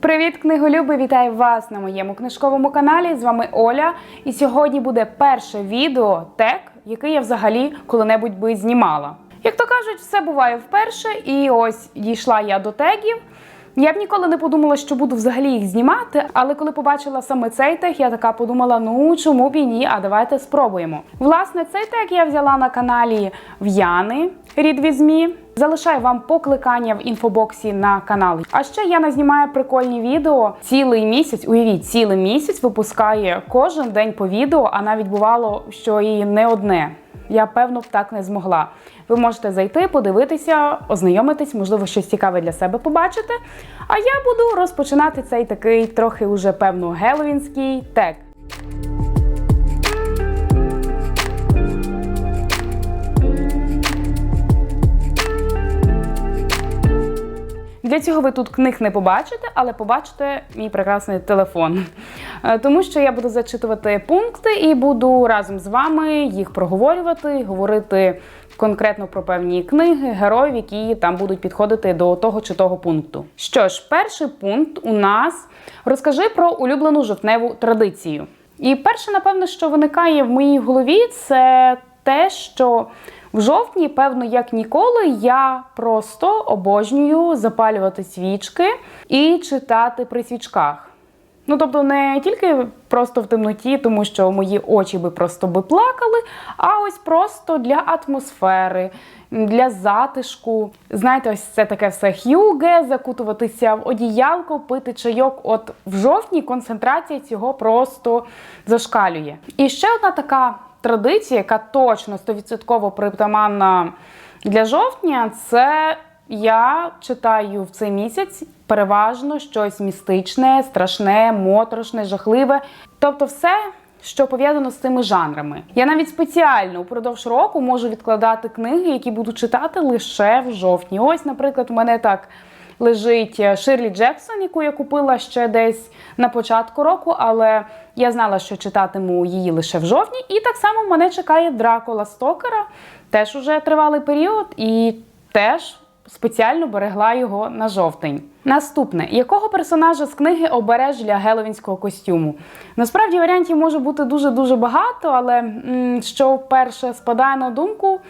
Привіт, книголюби! Вітаю вас на моєму книжковому каналі. З вами Оля. І сьогодні буде перше відео тег, яке я взагалі коли-небудь би знімала. Як то кажуть, все буває вперше, і ось дійшла я до тегів. Я б ніколи не подумала, що буду взагалі їх знімати, але коли побачила саме цей тег, я така подумала: ну чому б і ні, а давайте спробуємо. Власне, цей тег я взяла на каналі В'яни Рід Візмі. Залишаю вам покликання в інфобоксі на канал. А ще Яна знімає прикольні відео цілий місяць. Уявіть, цілий місяць випускає кожен день по відео, а навіть бувало, що і не одне. Я певно б так не змогла. Ви можете зайти, подивитися, ознайомитись, можливо, щось цікаве для себе побачити. А я буду розпочинати цей такий трохи уже певно геловінський тег. Для цього ви тут книг не побачите, але побачите мій прекрасний телефон. Е, Тому що я буду зачитувати пункти і буду разом з вами їх проговорювати, говорити конкретно про певні книги, героїв, які там будуть підходити до того чи того пункту. Що ж, перший пункт у нас розкажи про улюблену жовтневу традицію. І перше, напевно, що виникає в моїй голові, це те, що в жовтні, певно, як ніколи, я просто обожнюю запалювати свічки і читати при свічках. Ну, тобто, не тільки просто в темноті, тому що мої очі би просто би плакали, а ось просто для атмосфери, для затишку. Знаєте, ось це таке все х'юге, закутуватися в одіялко, пити чайок. От в жовтні концентрація цього просто зашкалює. І ще одна така традиція, яка точно 100% притаманна для жовтня, це я читаю в цей місяць переважно щось містичне, страшне, моторошне, жахливе. Тобто, все. Що пов'язано з цими жанрами. Я навіть спеціально упродовж року можу відкладати книги, які буду читати лише в жовтні. Ось, наприклад, у мене так лежить Ширлі Джексон, яку я купила ще десь на початку року, але я знала, що читатиму її лише в жовтні. І так само мене чекає Дракула Стокера, теж уже тривалий період, і теж спеціально берегла його на жовтень. Наступне, якого персонажа з книги обереш для геловінського костюму? Насправді варіантів може бути дуже-дуже багато, але м, що вперше спадає на думку.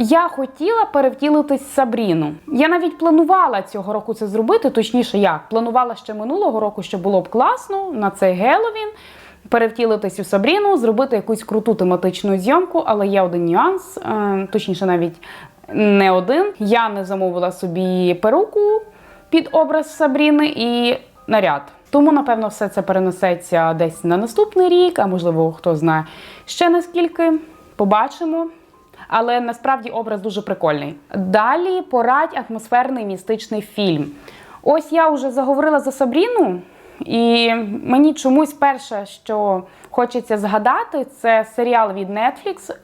Я хотіла перевтілитись Сабріну. Я навіть планувала цього року це зробити, точніше, як планувала ще минулого року, що було б класно на цей Геловін. Перевтілитись у Сабріну, зробити якусь круту тематичну зйомку, але є один нюанс, е, точніше, навіть не один. Я не замовила собі перуку під образ Сабріни і наряд. Тому, напевно, все це перенесеться десь на наступний рік, а можливо, хто знає ще наскільки. Побачимо. Але насправді образ дуже прикольний. Далі порадь атмосферний містичний фільм. Ось я вже заговорила за Сабріну, і мені чомусь перше, що хочеться згадати, це серіал від Netflix.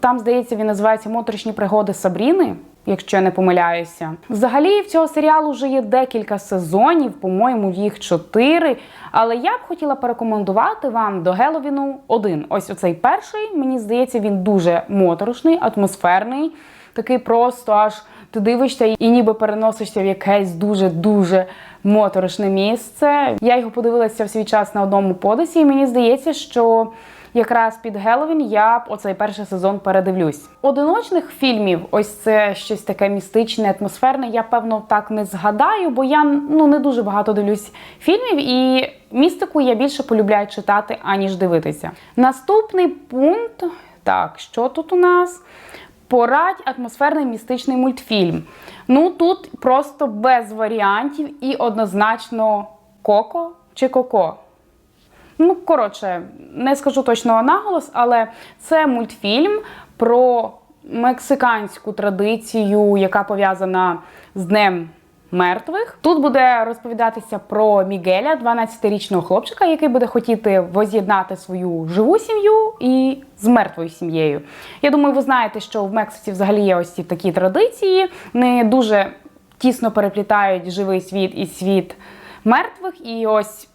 Там, здається, він називається Моторошні пригоди Сабріни, якщо я не помиляюся. Взагалі, в цього серіалу вже є декілька сезонів, по-моєму, їх чотири. Але я б хотіла порекомендувати вам до Геловіну один. Ось оцей перший. Мені здається, він дуже моторошний, атмосферний, такий просто аж ти дивишся і ніби переносишся в якесь дуже-дуже моторошне місце. Я його подивилася в свій час на одному подисі, і мені здається, що якраз під Геловін я оцей перший сезон передивлюсь. Одиночних фільмів, ось це щось таке містичне, атмосферне. Я певно так не згадаю, бо я ну не дуже багато дивлюсь фільмів, і містику я більше полюбляю читати, аніж дивитися. Наступний пункт. Так, що тут у нас? Порадь атмосферний містичний мультфільм. Ну тут просто без варіантів і однозначно Коко чи Коко. Ну, коротше, не скажу точно наголос, але це мультфільм про мексиканську традицію, яка пов'язана з Днем мертвих. Тут буде розповідатися про Мігеля, 12-річного хлопчика, який буде хотіти воз'єднати свою живу сім'ю і з мертвою сім'єю. Я думаю, ви знаєте, що в Мексиці взагалі є ось ці такі традиції, не дуже тісно переплітають живий світ і світ мертвих. І ось.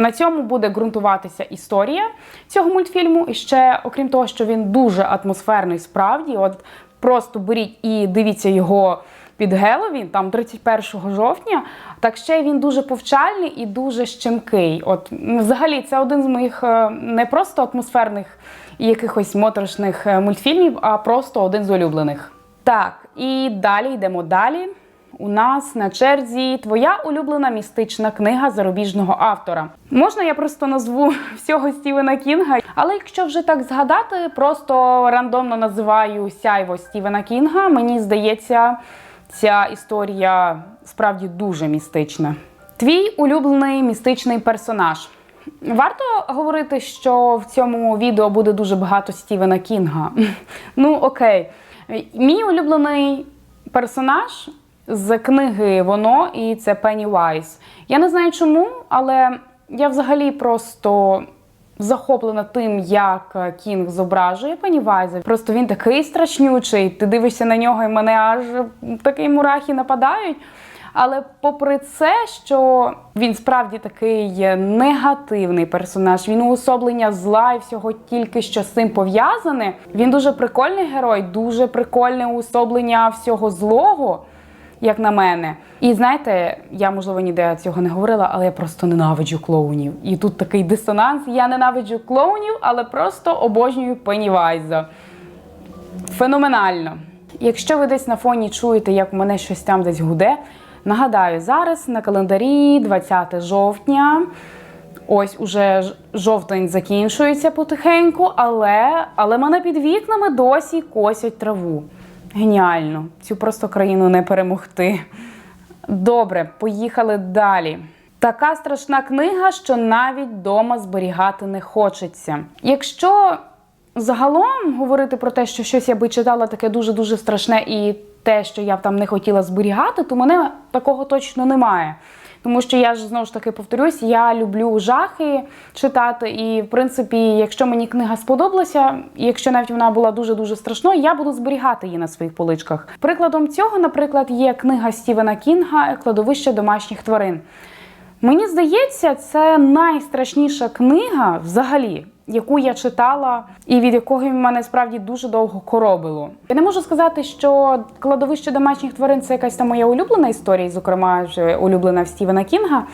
На цьому буде ґрунтуватися історія цього мультфільму. І ще, окрім того, що він дуже атмосферний, справді, от просто беріть і дивіться його під Геловін, там 31 жовтня, так ще він дуже повчальний і дуже щемкий. От взагалі, це один з моїх е, не просто атмосферних і якихось моторошних е, мультфільмів, а просто один з улюблених. Так, і далі йдемо далі. У нас на черзі твоя улюблена містична книга зарубіжного автора. Можна я просто назву всього Стівена Кінга, але якщо вже так згадати, просто рандомно називаю сяйво Стівена Кінга. Мені здається, ця історія справді дуже містична. Твій улюблений містичний персонаж. Варто говорити, що в цьому відео буде дуже багато Стівена Кінга. Ну, окей. Мій улюблений персонаж з книги Воно і це Пеннівайз. Я не знаю чому, але я взагалі просто захоплена тим, як Кінг зображує Пеннівайза. Просто він такий страшнючий. Ти дивишся на нього, і мене аж такі мурахи нападають. Але попри це, що він справді такий негативний персонаж, він уособлення зла і всього тільки що з цим пов'язане. Він дуже прикольний герой, дуже прикольне уособлення всього злого, як на мене. І знаєте, я можливо ніде цього не говорила, але я просто ненавиджу клоунів. І тут такий дисонанс. Я ненавиджу клоунів, але просто обожнюю Пеннівайза. Феноменально. Якщо ви десь на фоні чуєте, як у мене щось там десь гуде, нагадаю, зараз на календарі 20 жовтня. Ось уже жовтень закінчується потихеньку, але, але мене під вікнами досі косять траву. Геніально. Цю просто країну не перемогти. Добре, поїхали далі. Така страшна книга, що навіть вдома зберігати не хочеться. Якщо загалом говорити про те, що щось я би читала таке дуже-дуже страшне, і те, що я б там не хотіла зберігати, то мене такого точно немає. Тому що я ж знову ж таки повторюсь, я люблю жахи читати. І, в принципі, якщо мені книга сподобалася, якщо навіть вона була дуже дуже страшною, я буду зберігати її на своїх поличках. Прикладом цього, наприклад, є книга Стівена Кінга Кладовище домашніх тварин. Мені здається, це найстрашніша книга взагалі, яку я читала, і від якої мене справді дуже довго коробило. Я не можу сказати, що кладовище домашніх тварин це якась там моя улюблена історія, зокрема вже улюблена в Стівена Кінга.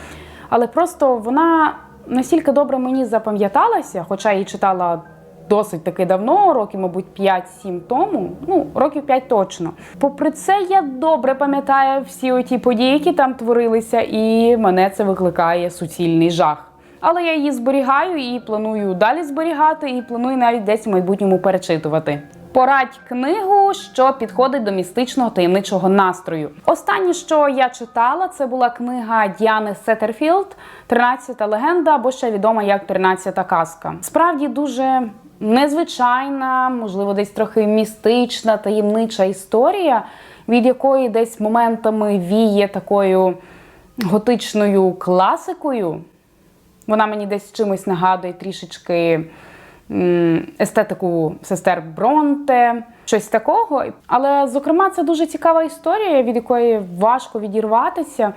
Але просто вона настільки добре мені запам'яталася, хоча її читала досить таки давно, років, мабуть, 5-7 тому. Ну, років 5 точно. Попри це, я добре пам'ятаю всі оті події, які там творилися, і мене це викликає суцільний жах. Але я її зберігаю і планую далі зберігати, і планую навіть десь в майбутньому перечитувати. Порадь книгу, що підходить до містичного таємничого настрою. Останнє, що я читала, це була книга Діани Сеттерфілд «13 легенда або ще відома як «13 казка. Справді дуже незвичайна, можливо, десь трохи містична, таємнича історія, від якої десь моментами віє такою готичною класикою. Вона мені десь чимось нагадує трішечки естетику сестер Бронте, щось такого. Але, зокрема, це дуже цікава історія, від якої важко відірватися.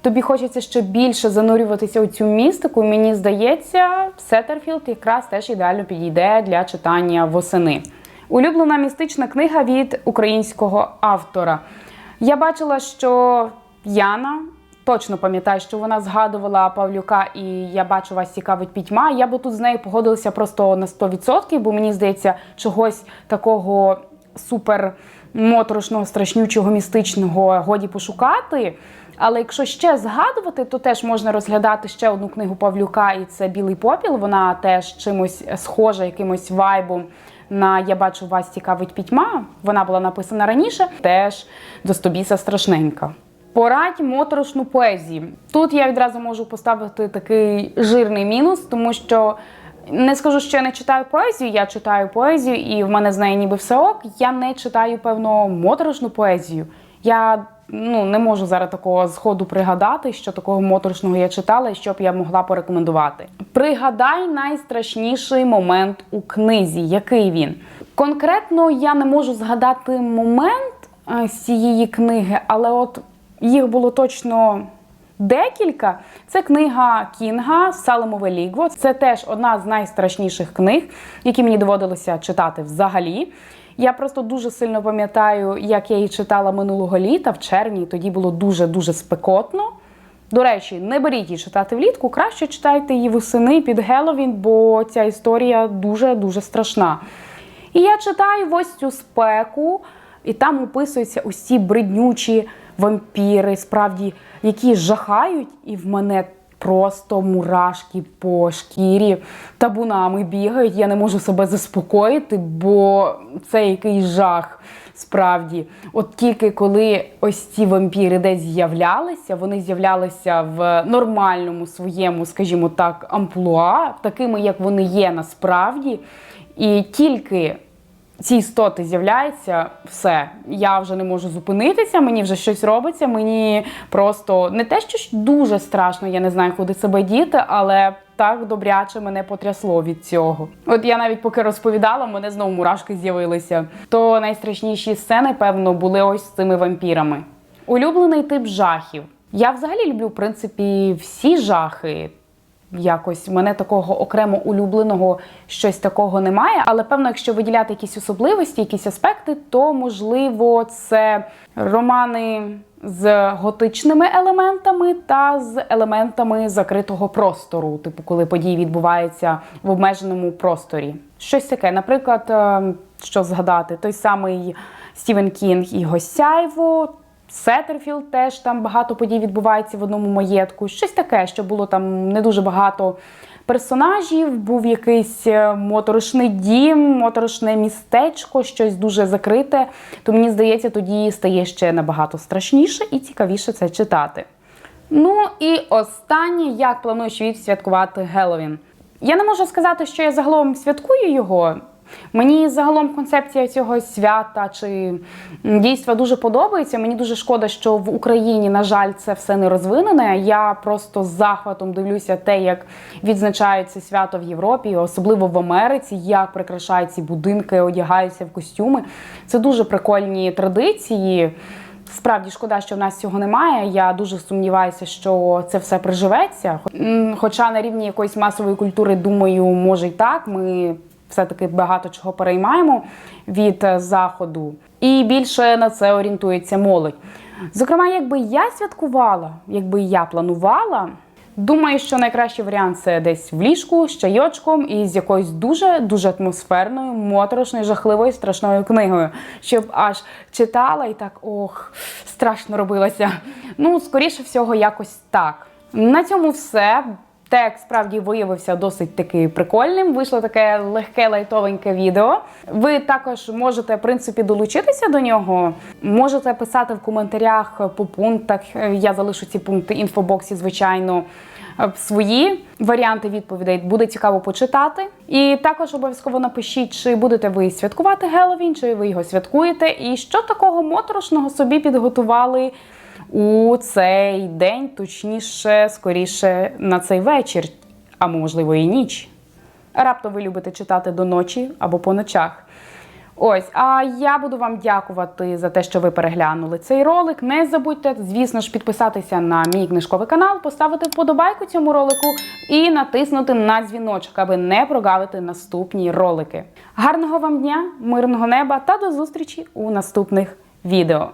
Тобі хочеться ще більше занурюватися у цю містику. Мені здається, Сеттерфілд якраз теж ідеально підійде для читання восени. Улюблена містична книга від українського автора. Я бачила, що Яна точно пам'ятаю, що вона згадувала Павлюка, і я бачу, вас цікавить пітьма. Я би тут з нею погодилася просто на 100%, бо мені здається, чогось такого супер моторошного, страшнючого, містичного годі пошукати. Але якщо ще згадувати, то теж можна розглядати ще одну книгу Павлюка, і це Білий попіл. Вона теж чимось схожа, якимось вайбом на Я бачу вас цікавить пітьма. Вона була написана раніше, теж до стобіса страшненька. Порадь моторошну поезію. Тут я відразу можу поставити такий жирний мінус, тому що не скажу, що я не читаю поезію, я читаю поезію, і в мене з нею ніби все ок. Я не читаю, певно, моторошну поезію. Я ну, не можу зараз такого зходу пригадати, що такого моторошного я читала і що б я могла порекомендувати. Пригадай найстрашніший момент у книзі. Який він? Конкретно я не можу згадати момент е, з цієї книги, але от їх було точно декілька. Це книга Кінга Салемове лігво. Це теж одна з найстрашніших книг, які мені доводилося читати взагалі. Я просто дуже сильно пам'ятаю, як я її читала минулого літа в червні. Тоді було дуже дуже спекотно. До речі, не беріть її читати влітку, краще читайте її восени під Геловін, бо ця історія дуже дуже страшна. І я читаю ось цю спеку, і там описуються усі бриднючі вампіри, справді, які жахають, і в мене просто мурашки по шкірі табунами бігають. Я не можу себе заспокоїти, бо це якийсь жах. Справді, от тільки коли ось ці вампіри десь з'являлися, вони з'являлися в нормальному своєму, скажімо так, амплуа, такими, як вони є насправді. І тільки ці істоти з'являються, все, я вже не можу зупинитися, мені вже щось робиться. Мені просто не те, що дуже страшно, я не знаю, куди себе діти, але так добряче мене потрясло від цього. От я навіть поки розповідала, мене знову мурашки з'явилися. То найстрашніші сцени, певно, були ось з цими вампірами. Улюблений тип жахів. Я взагалі люблю, в принципі, всі жахи. Якось мене такого окремо улюбленого щось такого немає. Але певно, якщо виділяти якісь особливості, якісь аспекти, то можливо це романи з готичними елементами та з елементами закритого простору, типу, коли події відбуваються в обмеженому просторі. Щось таке, наприклад, е, що згадати, той самий Стівен Кінг і Госяйво. Сеттерфілд теж там багато подій відбувається в одному маєтку. Щось таке, що було там не дуже багато персонажів, був якийсь е, моторошний дім, моторошне містечко, щось дуже закрите. То мені здається, тоді стає ще набагато страшніше і цікавіше це читати. Ну і останнє, як плануєш відсвяткувати Геловін. Я не можу сказати, що я загалом святкую його. Мені загалом концепція цього свята чи дійства дуже подобається. Мені дуже шкода, що в Україні, на жаль, це все не розвинене. Я просто з захватом дивлюся те, як відзначається свято в Європі, особливо в Америці, як прикрашають ці будинки, одягаються в костюми. Це дуже прикольні традиції. Справді шкода, що в нас цього немає. Я дуже сумніваюся, що це все приживеться. Хоча на рівні якоїсь масової культури, думаю, може й так. Ми все-таки багато чого переймаємо від е, заходу, і більше на це орієнтується молодь. Зокрема, якби я святкувала, якби я планувала. Думаю, що найкращий варіант це десь в ліжку з чайочком і з якоюсь дуже дуже атмосферною, моторошною, жахливою, страшною книгою, щоб аж читала і так ох, страшно робилося. Ну, скоріше всього, якось так. На цьому все. Текст справді виявився досить таки прикольним. Вийшло таке легке лайтовеньке відео. Ви також можете в принципі долучитися до нього. Можете писати в коментарях по пунктах. Я залишу ці пункти інфобоксі, звичайно. Свої варіанти відповідей буде цікаво почитати. І також обов'язково напишіть, чи будете ви святкувати Геловін, чи ви його святкуєте, і що такого моторошного собі підготували у цей день, точніше, скоріше на цей вечір, а можливо і ніч. Раптом ви любите читати до ночі або по ночах. Ось, а я буду вам дякувати за те, що ви переглянули цей ролик. Не забудьте, звісно ж, підписатися на мій книжковий канал, поставити вподобайку цьому ролику і натиснути на дзвіночок, аби не прогавити наступні ролики. Гарного вам дня, мирного неба та до зустрічі у наступних відео.